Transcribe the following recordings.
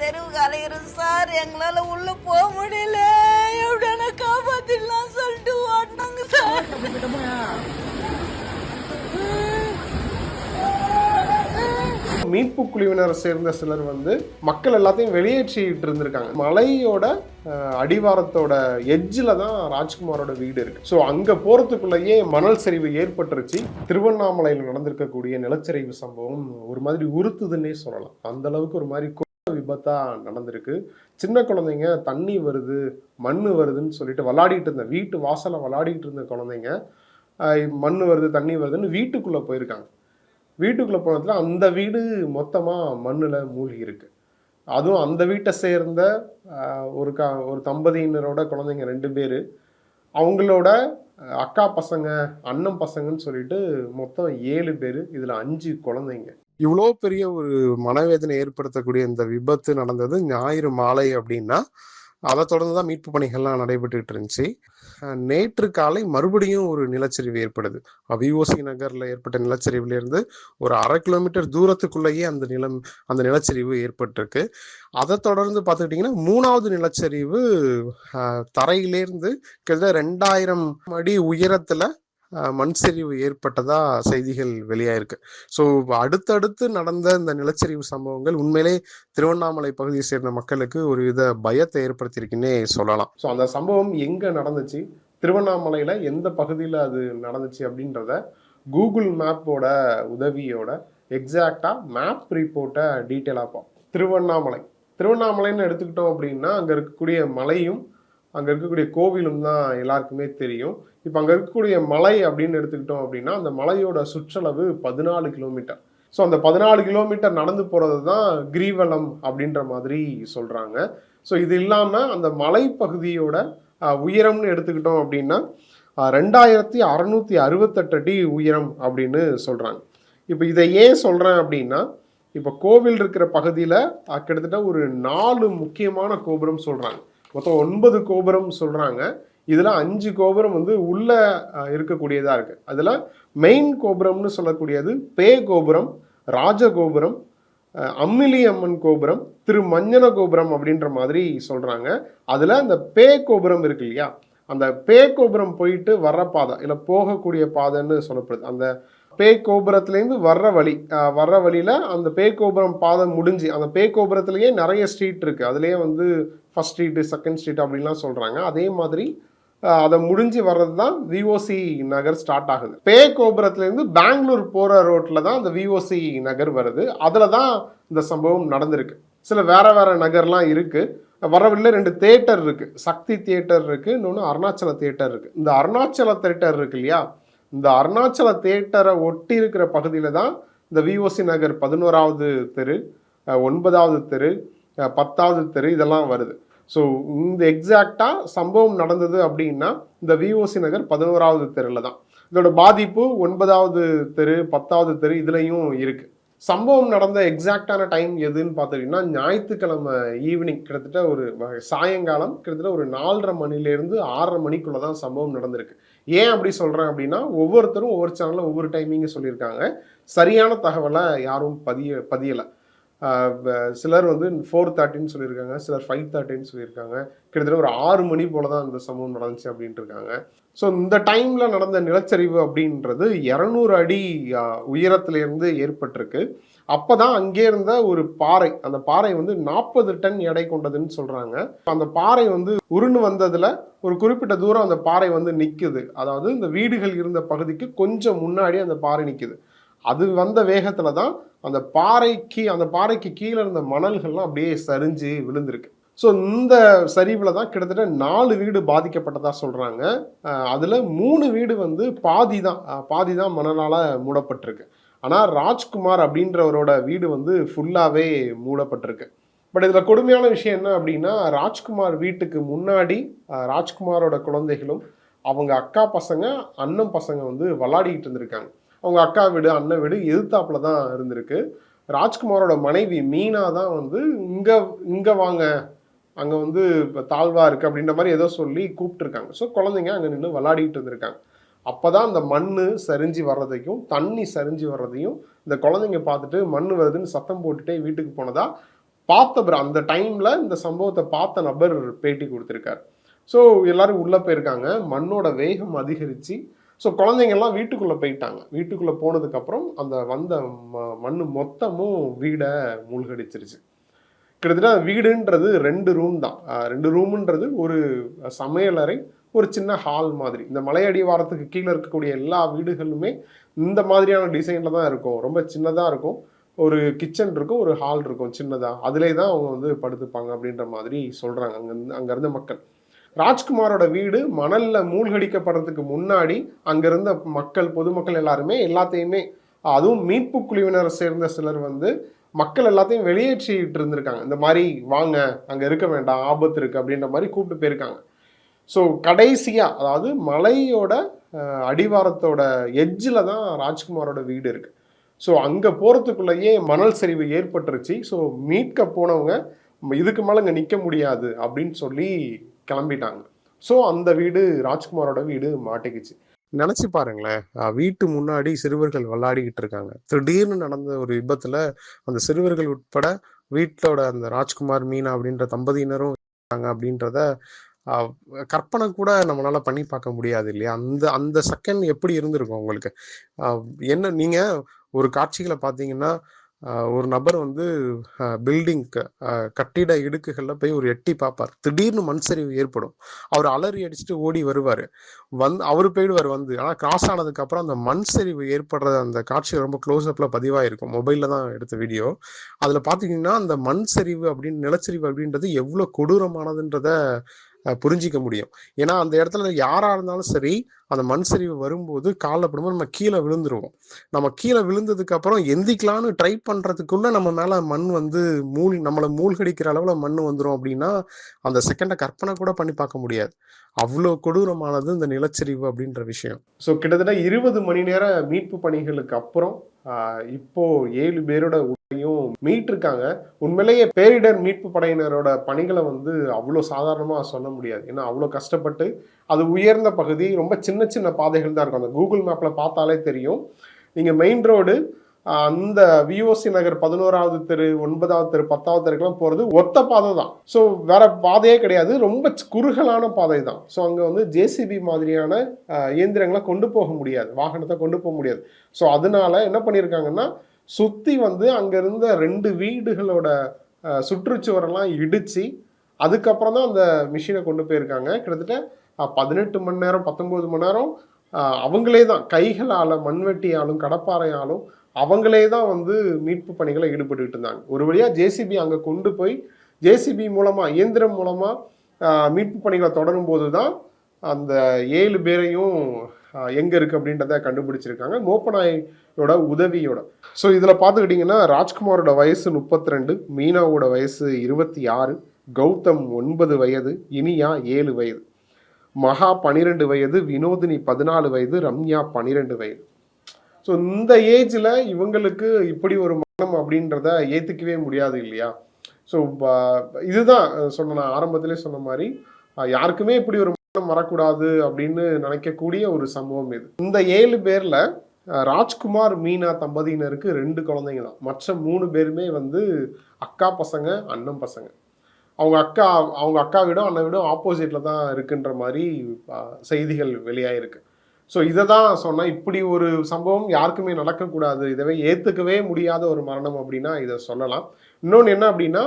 தெருவுக்கு அலைகிறோம் சார் எங்களால உள்ளே போக முடியல. மீட்பு குழுவினரை சேர்ந்த சிலர் வந்து மக்கள் எல்லாத்தையும் வெளியேற்றிட்டு இருந்திருக்காங்க. மலையோட அடிவாரத்தோட எஜ்ஜில் தான் ராஜ்குமாரோட வீடு இருக்கு. ஸோ அங்கே போகிறதுக்குள்ளேயே மணல் சரிவு ஏற்பட்டுருச்சு. திருவண்ணாமலையில் நடந்திருக்கக்கூடிய நிலச்சரிவு சம்பவம் ஒரு மாதிரி உறுத்துதுன்னே சொல்லலாம். அந்த அளவுக்கு ஒரு மாதிரி விபத்தாக நடந்திருக்கு. சின்ன குழந்தைங்க தண்ணி வருது மண் வருதுன்னு சொல்லிட்டு விளாடிட்டு இருந்த வீட்டு வாசலை விளாடிட்டு இருந்த குழந்தைங்க மண் வருது தண்ணி வருதுன்னு வீட்டுக்குள்ளே போயிருக்காங்க. வீட்டுக்குள்ளே போனதுல அந்த வீடு மொத்தமாக மண்ணில் மூழ்கி இருக்கு. அதுவும் அந்த வீட்டை சேர்ந்த ஒரு க ஒரு தம்பதியினரோட குழந்தைங்க ரெண்டு பேர். அவங்களோட அக்கா பசங்க அண்ணன் பசங்கன்னு சொல்லிட்டு மொத்தம் ஏழு பேர் இதில் அஞ்சு குழந்தைங்க. இவ்வளோ பெரிய ஒரு மனவேதனை ஏற்படுத்தக்கூடிய இந்த விபத்து நடந்தது ஞாயிறு மாலை அப்படின்னா அதை தொடர்ந்து தான் மீட்பு பணிகள்லாம் நடைபெற்றுட்டு இருந்துச்சு. நேற்று காலை மறுபடியும் ஒரு நிலச்சரிவு ஏற்படுது. விஓசி நகர்ல ஏற்பட்ட நிலச்சரிவுல இருந்து ஒரு அரை கிலோமீட்டர் தூரத்துக்குள்ளேயே அந்த நிலம் அந்த நிலச்சரிவு ஏற்பட்டிருக்கு. அதை தொடர்ந்து பார்த்துக்கிட்டிங்கன்னா மூணாவது நிலச்சரிவு தரையிலேருந்து கிட்டத்தட்ட ரெண்டாயிரம் அடி உயரத்துல மண் சரிவு ஏற்பட்டதா செய்திகள் வெளியாயிருக்கு. ஸோ அடுத்தடுத்து நடந்த இந்த நிலச்சரிவு சம்பவங்கள் உண்மையிலே திருவண்ணாமலை பகுதியை சேர்ந்த மக்களுக்கு ஒரு வித பயத்தை ஏற்படுத்தியிருக்குன்னே சொல்லலாம். ஸோ அந்த சம்பவம் எங்கே நடந்துச்சு? திருவண்ணாமலையில் எந்த பகுதியில் அது நடந்துச்சு அப்படின்றத கூகுள் மேப்போட உதவியோட எக்ஸாக்டாக மேப் ரிப்போர்ட்டை டீட்டெயிலாக பார்ப்போம். திருவண்ணாமலை. திருவண்ணாமலைன்னு எடுத்துக்கிட்டோம் அப்படின்னா அங்கே இருக்கக்கூடிய மலையும் அங்கே இருக்கக்கூடிய கோவிலும் தான் எல்லாருக்குமே தெரியும். இப்போ அங்கே இருக்கக்கூடிய மலை அப்படின்னு எடுத்துக்கிட்டோம் அப்படின்னா அந்த மலையோட சுற்றளவு பதினாலு கிலோமீட்டர். ஸோ அந்த பதினாலு கிலோமீட்டர் நடந்து போகிறது தான் கிரிவலம் அப்படின்ற மாதிரி சொல்கிறாங்க ஸோ இது இல்லாமல் அந்த மலைப்பகுதியோட உயரம்னு எடுத்துக்கிட்டோம் அப்படின்னா ரெண்டாயிரத்தி அறநூற்றி அறுபத்தெட்டு அடி உயரம் அப்படின்னு சொல்கிறாங்க இப்போ இதை ஏன் சொல்கிறேன் அப்படின்னா இப்போ கோவில் இருக்கிற பகுதியில் கிட்டத்தட்ட ஒரு நாலு முக்கியமான கோபுரம் சொல்கிறாங்க மொத்தம் ஒன்பது கோபுரம் சொல்கிறாங்க இதில் அஞ்சு கோபுரம் வந்து உள்ளே இருக்கக்கூடியதாக இருக்குது அதில் மெயின் கோபுரம்னு சொல்லக்கூடியது பே கோபுரம் ராஜ கோபுரம் அம்மிலி அம்மன் கோபுரம் திரு மஞ்சன கோபுரம் அப்படின்ற மாதிரி சொல்கிறாங்க அதில் அந்த பே கோபுரம் இருக்கு இல்லையா? அந்த பே கோபுரம் போயிட்டு வர்ற பாதை இல்லை போகக்கூடிய பாதைன்னு சொல்லப்படுது. அந்த பே கோபுரத்துலேருந்து வர்ற வழி வர்ற வழியில் அந்த பே கோபுரம் பாதம் முடிஞ்சு அந்த பே கோபுரத்துலேயே நிறைய ஸ்ட்ரீட் இருக்குது அதுலேயே வந்து ஃபர்ஸ்ட் ஸ்ட்ரீட்டு செகண்ட் ஸ்ட்ரீட் அப்படின்லாம் சொல்கிறாங்க அதே மாதிரி அதை முடிஞ்சு வர்றது தான் விஓசி நகர் ஸ்டார்ட் ஆகுது. பே கோபுரத்துலேருந்து பெங்களூர் போகிற ரோட்டில் தான் அந்த விஓசி நகர் வருது. அதில் தான் இந்த சம்பவம் நடந்திருக்கு. சில வேற வேற நகர்லாம் இருக்குது வர ரெண்டு தேட்டர் இருக்குது சக்தி தியேட்டர் இருக்குது இன்னொன்று அருணாச்சல தியேட்டர் இருக்குது இந்த அருணாச்சல தியேட்டர் இருக்கு இல்லையா? இந்த அருணாச்சல தியேட்டரை ஒட்டி இருக்கிற பகுதியில் தான் இந்த விஓசி நகர் பதினோராவது தெரு ஒன்பதாவது தெரு பத்தாவது தெரு இதெல்லாம் வருது. ஸோ இந்த எக்ஸாக்டாக சம்பவம் நடந்தது அப்படின்னா இந்த விஓசி நகர் பதினோராவது தெருவில் தான். இதோட பாதிப்பு ஒன்பதாவது தெரு பத்தாவது தெரு இதுலேயும் இருக்குது சம்பவம் நடந்த எக்ஸாக்டான டைம் எதுன்னு பார்த்துக்கிட்டிங்கன்னா ஞாயிற்றுக்கிழமை ஈவினிங் கிட்டத்தட்ட ஒரு சாயங்காலம் கிட்டத்தட்ட ஒரு நாலரை மணிலேருந்து ஆறரை மணிக்குள்ளே தான் சம்பவம் நடந்திருக்கு. ஏன் அப்படி சொல்கிறேன் அப்படின்னா ஒவ்வொருத்தரும் ஒவ்வொரு சேனலில் ஒவ்வொரு டைமிங்கு சொல்லியிருக்காங்க. சரியான தகவலை யாரும் பதிய பதியலை. சிலர் வந்து ஃபோர் தேர்ட்டின்னு சொல்லியிருக்காங்க சிலர் ஃபைவ் தேர்ட்டின்னு சொல்லியிருக்காங்க. கிட்டத்தட்ட ஒரு ஆறு மணி போல தான் இந்த சம்பவம் நடந்துச்சு அப்படின்ட்டு இருக்காங்க. ஸோ இந்த டைமில் நடந்த நிலச்சரிவு அப்படின்றது இரநூறு அடி உயரத்துலேருந்து உயரத்திலிருந்து ஏற்பட்டிருக்கு. அப்பதான் அங்கே இருந்த ஒரு பாறை. அந்த பாறை வந்து நாற்பது டன் எடை கொண்டதுன்னு சொல்றாங்க. அந்த பாறை வந்து உருண்டு வந்ததுல ஒரு குறிப்பிட்ட தூரம் அந்த பாறை வந்து நிற்குது அதாவது இந்த வீடுகள் இருந்த பகுதிக்கு கொஞ்சம் முன்னாடி அந்த பாறை நிற்குது அது வந்த வேகத்துல தான் அந்த பாறைக்கு அந்த பாறைக்கு கீழே இருந்த மணல்கள்லாம் அப்படியே சரிஞ்சு விழுந்திருக்கு. ஸோ இந்த சரிவில் தான் கிட்டத்தட்ட நாலு வீடு பாதிக்கப்பட்டதாக சொல்கிறாங்க அதில் மூணு வீடு வந்து பாதி தான் பாதி தான் மணலால் மூடப்பட்டிருக்கு. ஆனால் ராஜ்குமார் அப்படின்றவரோட வீடு வந்து ஃபுல்லாகவே மூடப்பட்டிருக்கு. பட் இதில் கொடுமையான விஷயம் என்ன அப்படின்னா ராஜ்குமார் வீட்டுக்கு முன்னாடி ராஜ்குமாரோட குழந்தைகளும் அவங்க அக்கா பசங்க அண்ணன் பசங்க வந்து விளாடிக்கிட்டு இருந்திருக்காங்க. அவங்க அக்கா வீடு அண்ணன் வீடு எதிர்த்தாப்புல தான் இருந்திருக்கு. ராஜ்குமாரோட மனைவி மீனா தான் வந்து இங்கே இங்கே வாங்க. அங்கே வந்து இப்போ தாழ்வாக இருக்குது அப்படின்ற மாதிரி ஏதோ சொல்லி கூப்பிட்டுருக்காங்க. ஸோ குழந்தைங்க அங்கே நின்று விளாடிட்டு இருந்திருக்காங்க. அப்போ தான் அந்த மண் சரிஞ்சு வர்றதையும் தண்ணி சரிஞ்சு வர்றதையும் இந்த குழந்தைங்க பார்த்துட்டு மண் வருதுன்னு சத்தம் போட்டுட்டே வீட்டுக்கு போனதா பார்த்தவர் அந்த டைமில் இந்த சம்பவத்தை பார்த்த நபர் பேட்டி கொடுத்துருக்காரு. ஸோ எல்லாரும் உள்ளே போயிருக்காங்க. மண்ணோட வேகம் அதிகரித்து ஸோ குழந்தைங்கள்லாம் வீட்டுக்குள்ளே போயிட்டாங்க. வீட்டுக்குள்ளே போனதுக்கப்புறம் அந்த வந்த ம- மண் மொத்தமும் வீடை மூழ்கடிச்சிருச்சு. கிட்டத்தட்ட வீடுன்றது ரெண்டு ரூம் தான். ரெண்டு ரூமுன்றது ஒரு சமையலறை ஒரு சின்ன ஹால் மாதிரி. இந்த மலையடிவாரத்துக்கு கீழே இருக்கக்கூடிய எல்லா வீடுகளுமே இந்த மாதிரியான டிசைனில் தான் இருக்கும். ரொம்ப சின்னதாக இருக்கும். ஒரு கிச்சன் இருக்கும் ஒரு ஹால் இருக்கும் சின்னதாக அதிலே தான் அவங்க வந்து படுத்துப்பாங்க அப்படின்ற மாதிரி சொல்கிறாங்க அங்கே அங்கேருந்து மக்கள். ராஜ்குமாரோட வீடு மணலில் மூழ்கடிக்கப்படுறதுக்கு முன்னாடி அங்கேருந்த மக்கள் பொதுமக்கள் எல்லாருமே எல்லாத்தையுமே அதுவும் மீட்பு குழுவினரை சேர்ந்த சிலர் வந்து மக்கள் எல்லாத்தையும் வெளியேற்றிட்டு இருந்திருக்காங்க. இந்த மாதிரி வாங்க அங்கே இருக்க வேண்டாம் ஆபத்து இருக்குது அப்படின்ற மாதிரி கூப்பிட்டு போயிருக்காங்க. ஸோ கடைசியாக அதாவது மலையோட அடிவாரத்தோட எட்ஜில் தான் ராஜ்குமாரோட வீடு இருக்குது ஸோ அங்கே போகிறதுக்குள்ளேயே மணல் சரிவு ஏற்பட்டுருச்சு. ஸோ மீட்க போனவங்க இதுக்கு மேலே இங்கே நிற்க முடியாது அப்படின்னு சொல்லி கிளம்பிட்டாங்க. ஸோ அந்த வீடு ராஜ்குமாரோட வீடு மாட்டிக்கிச்சு. நினச்சி பாருங்களேன். வீட்டு முன்னாடி சிறுவர்கள் விளையாடிக்கிட்டு இருக்காங்க. திடீர்னு நடந்த ஒரு விபத்தில் அந்த சிறுவர்கள் உட்பட வீட்டோட அந்த ராஜ்குமார் மீனா அப்படின்ற தம்பதியினரும் இருக்காங்க அப்படின்றத கற்பனை கூட நம்மளால பண்ணி பார்க்க முடியாது இல்லையா? அந்த அந்த செகண்ட் எப்படி இருந்திருக்கும் உங்களுக்கு? என்ன நீங்க ஒரு காட்சிகளை பார்த்தீங்கன்னா ஒரு நபர் வந்து பில்டிங் கட்டிட இடுக்குகளில் போய் ஒரு எட்டி பார்ப்பார். திடீர்னு மண் சரிவு ஏற்படும். அவர் அலறி அடிச்சுட்டு ஓடி வருவார். வந்து அவர் போயிடுவார் வந்து. ஆனால் கிராஸ் ஆனதுக்கு அப்புறம் அந்த மண் சரிவு ஏற்படுற அந்த காட்சி ரொம்ப க்ளோஸ் அப்ல பதிவாயிருக்கும். மொபைல்ல தான் எடுத்த வீடியோ அதுல பாத்தீங்கன்னா அந்த மண் சரிவு அப்படின்னு நிலச்சரிவு அப்படின்றது எவ்வளவு கொடூரமானதுன்றத புரிஞ்சிக்க முடியும். ஏன்னா அந்த இடத்துல யாரா இருந்தாலும் சரி அந்த மண் சரிவு வரும்போது காலில் படும்போது நம்ம கீழே விழுந்துருவோம். நம்ம கீழே விழுந்ததுக்கு அப்புறம் எந்திக்கலான்னு ட்ரை பண்றதுக்குள்ள நம்ம மேல மண் வந்து மூழ் நம்மளை மூழ்கடிக்கிற அளவுல மண் வந்துடும் அப்படின்னா அந்த செகண்டை கற்பனை கூட பண்ணி பார்க்க முடியாது. அவ்வளோ கொடூரமானது இந்த நிலச்சரிவு அப்படின்ற விஷயம். ஸோ கிட்டத்தட்ட இருபது மணி நேர மீட்பு பணிகளுக்கு அப்புறம் இப்போ ஏழு பேரோட உடலையும் மீட்டிருக்காங்க. உண்மையிலேயே பேரிடர் மீட்பு படையினரோட பணிகளை வந்து அவ்வளோ சாதாரணமாக சொல்ல முடியாது. ஏன்னா அவ்வளோ கஷ்டப்பட்டு அது உயர்ந்த பகுதி ரொம்ப சின்ன சின்ன பாதைகள் தான் இருக்கும். அந்த கூகுள் மேப்பில் பார்த்தாலே தெரியும். நீங்கள் மெயின் ரோடு அந்த விஓசி நகர் பதினோராவது தெரு ஒன்பதாவது தெரு பத்தாவது தெருக்கெல்லாம் போகிறது ஒத்த பாதை தான் ஸோ வேற பாதையே கிடையாது. ரொம்ப குறுகலான பாதை தான் ஸோ அங்கே வந்து ஜேசிபி மாதிரியான இயந்திரங்களை கொண்டு போக முடியாது. வாகனத்தை கொண்டு போக முடியாது. ஸோ அதனால என்ன பண்ணியிருக்காங்கன்னா சுற்றி வந்து அங்கே இருந்த ரெண்டு வீடுகளோட சுற்றுச்சுவரெல்லாம் இடித்து அதுக்கப்புறம் தான் அந்த மிஷினை கொண்டு போயிருக்காங்க. கிட்டத்தட்ட பதினெட்டு மணி நேரம் பத்தொம்போது மணி நேரம் அவங்களே தான் கைகளால் மண்வெட்டியாலும் கடப்பாறையாலும் அவங்களே தான் வந்து மீட்பு பணிகளை ஈடுபட்டுக்கிட்டு இருந்தாங்க. ஒரு வழியாக ஜேசிபி அங்கே கொண்டு போய் ஜேசிபி மூலமாக இயந்திரம் மூலமாக மீட்பு பணிகளை தொடரும் போது தான் அந்த ஏழு பேரையும் எங்கே இருக்குது அப்படின்றத கண்டுபிடிச்சிருக்காங்க. மோப்பநாயோட உதவியோட. ஸோ இதில் பார்த்துக்கிட்டிங்கன்னா ராஜ்குமாரோட வயசு முப்பத்தி ரெண்டு மீனாவோட வயசு இருபத்தி ஆறு கௌதம் ஒன்பது வயது இனியா ஏழு வயது. மகா பனிரெண்டு வயது வினோதினி பதினாலு வயது ரம்யா பனிரெண்டு வயது. ஸோ இந்த ஏஜில் இவங்களுக்கு இப்படி ஒரு மனம் அப்படின்றத ஏற்றுக்கவே முடியாது இல்லையா? ஸோ இதுதான் சொன்ன நான் ஆரம்பத்திலே சொன்ன மாதிரி யாருக்குமே இப்படி ஒரு மனம் வரக்கூடாது அப்படின்னு நினைக்கக்கூடிய ஒரு சம்பவம் இது. இந்த ஏழு பேரில் ராஜ்குமார் மீனா தம்பதியினருக்கு ரெண்டு குழந்தைங்க தான். மற்ற மூணு பேருமே வந்து அக்கா பசங்க அண்ணன் பசங்க. அவங்க அக்கா அவங்க அக்கா வீடும் அண்ணன் வீடும் ஆப்போசிட்டில் தான் இருக்குன்ற மாதிரி செய்திகள் வெளியாகிருக்கு ஸோ இதை தான் சொன்னேன் இப்படி ஒரு சம்பவம் யாருக்குமே நடக்கக்கூடாது. இதவே ஏற்றுக்கவே முடியாத ஒரு மரணம் அப்படின்னா இதை சொல்லலாம். இன்னொன்று என்ன அப்படின்னா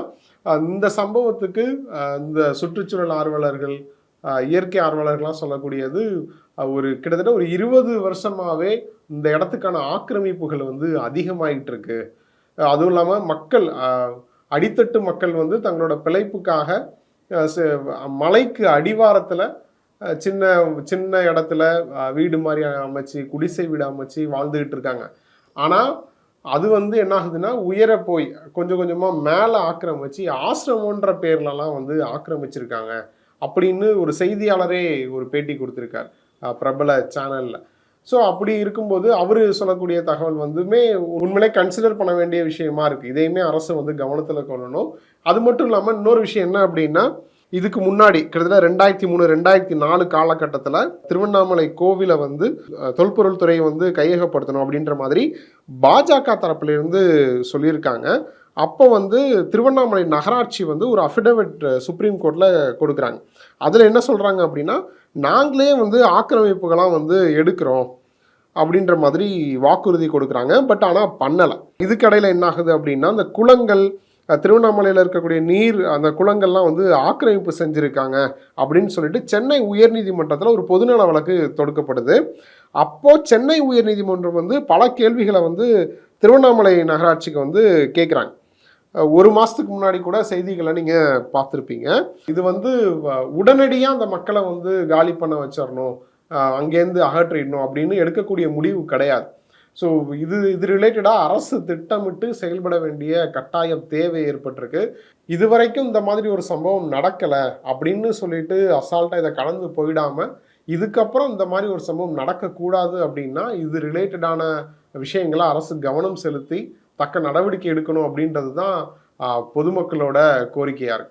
இந்த சம்பவத்துக்கு இந்த சுற்றுச்சூழல் ஆர்வலர்கள் இயற்கை ஆர்வலர்கள்லாம் சொல்லக்கூடியது ஒரு கிட்டத்தட்ட ஒரு இருபது வருஷமாகவே இந்த இடத்துக்கான ஆக்கிரமிப்புகள் வந்து அதிகமாயிட்டு இருக்கு அதுவும் இல்லாமல் மக்கள் அடித்தட்டு மக்கள் வந்து தங்களோட பிழைப்புக்காக ச- மலைக்கு அடிவாரத்தில் சின்ன சின்ன இடத்துல வீடு மாதிரி அமைச்சு குடிசை வீடு அமைச்சு வாழ்ந்துகிட்டு இருக்காங்க. ஆனால் அது வந்து என்ன ஆகுதுன்னா உயர போய் கொஞ்சம் கொஞ்சமாக மேலே ஆக்கிரமிச்சு ஆசிரமன்ற பேர்லலாம் வந்து ஆக்கிரமிச்சிருக்காங்க அப்படின்னு ஒரு செய்தியாளரே ஒரு பேட்டி கொடுத்துருக்கார் பிரபல சேனலில். ஸோ அப்படி இருக்கும்போது அவர் சொல்லக்கூடிய தகவல் வந்துமே உண்மையிலே கன்சிடர் பண்ண வேண்டிய விஷயமா இருக்குது இதையுமே அரசு வந்து கவனத்தில் கொள்ளணும். அது மட்டும் இல்லாமல் இன்னொரு விஷயம் என்ன அப்படின்னா இதுக்கு முன்னாடி கிட்டத்தட்ட ரெண்டாயிரத்தி மூணு ரெண்டாயிரத்தி நாலு காலகட்டத்தில் திருவண்ணாமலை கோவிலை வந்து தொல்பொருள் துறையை வந்து கையகப்படுத்தணும் அப்படின்ற மாதிரி பாஜக தரப்பிலிருந்து சொல்லியிருக்காங்க. அப்போ வந்து திருவண்ணாமலை நகராட்சி வந்து ஒரு அஃபிடவிட் சுப்ரீம் கோர்ட்டில் கொடுக்குறாங்க. அதில் என்ன சொல்கிறாங்க அப்படின்னா நாங்களே வந்து ஆக்கிரமிப்புகளாம் வந்து எடுக்கிறோம் அப்படின்ற மாதிரி வாக்குறுதி கொடுக்குறாங்க. பட் ஆனால் பண்ணலை. இதுக்கடையில் என்ன ஆகுது அப்படின்னா அந்த குளங்கள் திருவண்ணாமலையில் இருக்கக்கூடிய நீர் அந்த குளங்கள்லாம் வந்து ஆக்கிரமிப்பு செஞ்சுருக்காங்க அப்படின்னு சொல்லிட்டு சென்னை உயர்நீதிமன்றத்தில் ஒரு பொதுநல வழக்கு தொடுக்கப்படுது. அப்போது சென்னை உயர்நீதிமன்றம் வந்து பல கேள்விகளை வந்து திருவண்ணாமலை நகராட்சிக்கு வந்து கேட்குறாங்க ஒரு மாதத்துக்கு முன்னாடி கூட செய்திகளை நீங்கள் பார்த்துருப்பீங்க. இது வந்து உடனடியாக அந்த மக்களை வந்து காலி பண்ண வச்சிடணும் அங்கேருந்து அகற்றிடணும் அப்படின்னு எடுக்கக்கூடிய முடிவு கிடையாது. ஸோ இது இது ரிலேட்டடாக அரசு திட்டமிட்டு செயல்பட வேண்டிய கட்டாயம் தேவை ஏற்பட்டிருக்கு. இதுவரைக்கும் இந்த மாதிரி ஒரு சம்பவம் நடக்கலை அப்படின்னு சொல்லிட்டு அசால்ட்டாக இதை கடந்து போயிடாமல் இதுக்கப்புறம் இந்த மாதிரி ஒரு சம்பவம் நடக்கக்கூடாது அப்படின்னா இது ரிலேட்டடான விஷயங்களை அரசு கவனம் செலுத்தி தக்க நடவடிக்கை எடுக்கணும் அப்படின்றது தான் பொதுமக்களோட கோரிக்கையாக இருக்குது